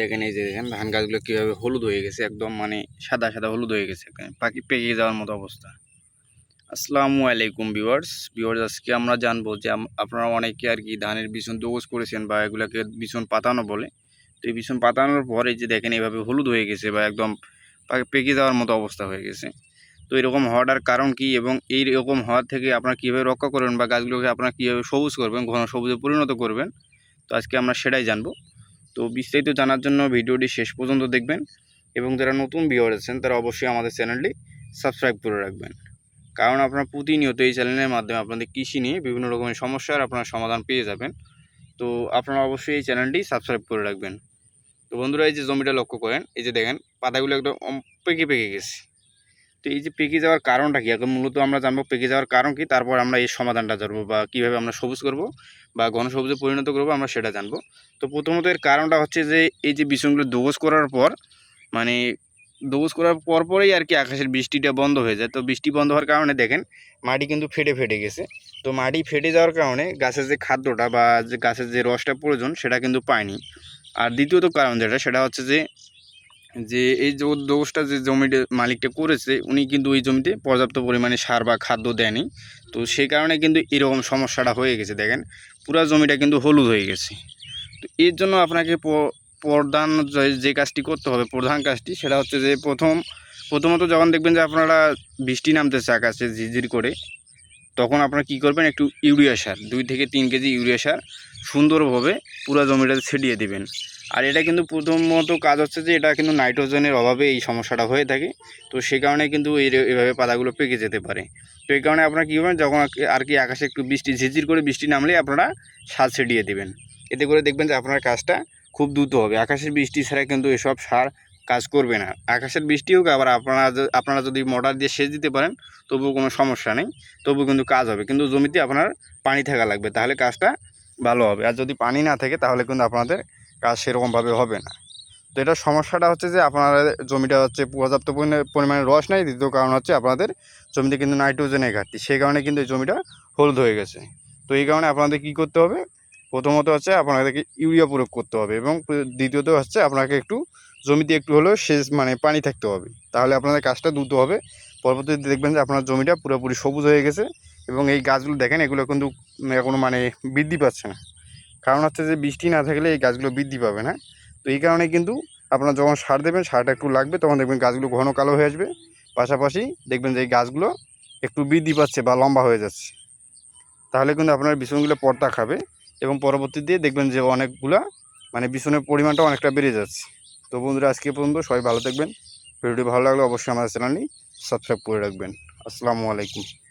দেখেন এই যে দেখেন, ধান গাছগুলো কীভাবে হলুদ হয়ে গেছে, একদম মানে সাদা সাদা হলুদ হয়ে গেছে পাখি পেকে যাওয়ার মতো অবস্থা। আসসালামু আলাইকুম ভিউয়ার্স ভিউয়ার্স আজকে আমরা জানব যে আপনারা অনেকে আর কি ধানের বিছন দোষ করেছেন বা এগুলাকে বিছন পাতানো বলে। তো এই বিছন পাতানোর পরে যে দেখেন এইভাবে হলুদ হয়ে গেছে বা একদম পাকে পেকে যাওয়ার মতো অবস্থা হয়ে গেছে। তো এরকম হওয়ার কারণ কি এবং এই রকম হওয়ার থেকে আপনারা কীভাবে রক্ষা করবেন বা গাছগুলোকে আপনারা কীভাবে সবুজ করবেন, ঘন সবুজে পরিণত করবেন, তো আজকে আমরা সেটাই জানব। তো বিস্তারিত জানার জন্য ভিডিওটি শেষ পর্যন্ত দেখবেন এবং যারা নতুন ভিউয়ার আছেন, তারা অবশ্যই আমাদের চ্যানেলটি সাবস্ক্রাইব করে রাখবেন। কারণ আপনারা প্রতিনিয়ত এই চ্যানেলের মাধ্যমে আপনাদের কৃষি নিয়ে বিভিন্ন রকমের সমস্যার আপনারা সমাধান পেয়ে যাবেন। তো আপনারা অবশ্যই এই চ্যানেলটি সাবস্ক্রাইব করে রাখবেন। তো বন্ধুরা, এই যে জমিটা লক্ষ্য করেন, এই যে দেখেন, পাতাগুলো একদম পেকে পেকে গেছে। তো এই যে পেকে যাওয়ার কারণটা কি? এখন মূলত আমরা জানব পেকে যাওয়ার কারণ কি, তারপর আমরা এই সমাধানটা জানব বা কীভাবে আমরা সবুজ করব বা ঘন সবুজে পরিণত করব আমরা সেটা জানব। তো প্রথমত এর কারণটা হচ্ছে যে, এই যে বিছনগুলো দোষ করার পর মানে দোষ করার পর পরেই আর কি আকাশের বৃষ্টিটা বন্ধ হয়ে যায়। তো বৃষ্টি বন্ধ হওয়ার কারণে দেখেন মাটি কিন্তু ফেটে ফেটে গেছে। তো মাটি ফেটে যাওয়ার কারণে গাছের যে খাদ্যটা বা যে গাছের যে রসটা প্রয়োজন সেটা কিন্তু পায়নি। আর দ্বিতীয়ত কারণ যেটা, সেটা হচ্ছে যে যে এই যে দোষটা যে জমিতে মালিকটা করেছে, উনি কিন্তু ওই জমিতে পর্যাপ্ত পরিমাণে সার বা খাদ্য দেয়নি। তো সেই কারণে কিন্তু এরকম সমস্যাটা হয়ে গেছে, দেখেন। পুরা জমিটা কিন্তু হলুদ হয়ে গেছে। তো এর জন্য আপনাকে প্রধান যে- কাজটি করতে হবে, প্রধান কাজটি সেটা হচ্ছে যে প্রথম, প্রথমত যখন দেখবেন যে আপনারা বৃষ্টি নামতে নামতেছে আকাশে ঝিরঝির করে, তখন আপনারা কি করবেন, একটু ইউরিয়া সার, দুই থেকে তিন কেজি ইউরিয়া সার সুন্দরভাবে পুরো জমিটাতে ছিটিয়ে দিবেন। আর এটা কিন্তু প্রথমত কাজ হচ্ছে যে এটা কিন্তু নাইট্রোজেনের অভাবে এই সমস্যাটা হয়ে থাকে। তো সে কারণে কিন্তু এই এভাবে পাতাগুলো পেকে যেতে পারে। তো এই কারণে আপনারা কী করবেন, যখন আর কি- আকাশে একটু বৃষ্টি, ঝিরঝির করে বৃষ্টি নামলে আপনারা সার ছিটিয়ে দেবেন। এতে করে দেখবেন যে আপনার কাজটা খুব দ্রুত হবে। আকাশের বৃষ্টি ছাড়া কিন্তু এসব সার কাজ করবে না। আকাশের বৃষ্টি হোক, আবার আপনারা আপনারা যদি মোটর দিয়ে সেচ দিতে পারেন, তবুও কোনো সমস্যা নেই। তবুও কিন্তু কাজ হবে। কিন্তু জমিতে আপনার পানি থাকা লাগবে, তাহলে কাজটা ভালো হবে। আর যদি পানি না থাকে, তাহলে কিন্তু আপনাদের কাজ সেরকমভাবে হবে না। তো এটা সমস্যাটা হচ্ছে যে আপনাদের জমিটা হচ্ছে পর্যাপ্ত পরিমাণে- রস নেই। দ্বিতীয় কারণ হচ্ছে আপনাদের জমিতে কিন্তু নাইট্রোজেনের ঘাটতি। সেই কারণে কিন্তু এই জমিটা হলুদ হয়ে গেছে। তো এই কারণে আপনাদের কী করতে হবে? প্রথমত হচ্ছে আপনাদেরকে ইউরিয়া প্রয়োগ করতে হবে এবং দ্বিতীয়ত হচ্ছে আপনাকে একটু জমিতে একটু হলেও সেচ মানে পানি থাকতে হবে। তাহলে আপনাদের কাজটা দ্রুত হবে। পরবর্তীতে দেখবেন যে আপনার জমিটা পুরোপুরি সবুজ হয়ে গেছে এবং এই গাছগুলো দেখেন, এগুলো কিন্তু এখনও মানে বৃদ্ধি পাচ্ছে না। কারণ হচ্ছে যে বৃষ্টি না থাকলে এই গাছগুলো বৃদ্ধি পাবে না। তো এই কারণে কিন্তু আপনারা যখন সার দেবেন, সারটা একটু লাগবে, তখন দেখবেন গাছগুলো ঘন কালো হয়ে আসবে। পাশাপাশি দেখবেন যে এই গাছগুলো একটু বৃদ্ধি পাচ্ছে বা লম্বা হয়ে যাচ্ছে। তাহলে কিন্তু আপনার বিছনগুলো পর্দা খাবে এবং পরবর্তীতে দেখবেন যে অনেকগুলা মানে বিছনের পরিমাণটা অনেকটা বেড়ে যাচ্ছে। তো বন্ধুরা, আজকে পর্যন্ত সবাই ভালো থাকবেন। ভিডিওটি ভালো লাগলে অবশ্যই আমাদের চ্যানেলটি সাবস্ক্রাইব করে রাখবেন। আসসালামু আলাইকুম।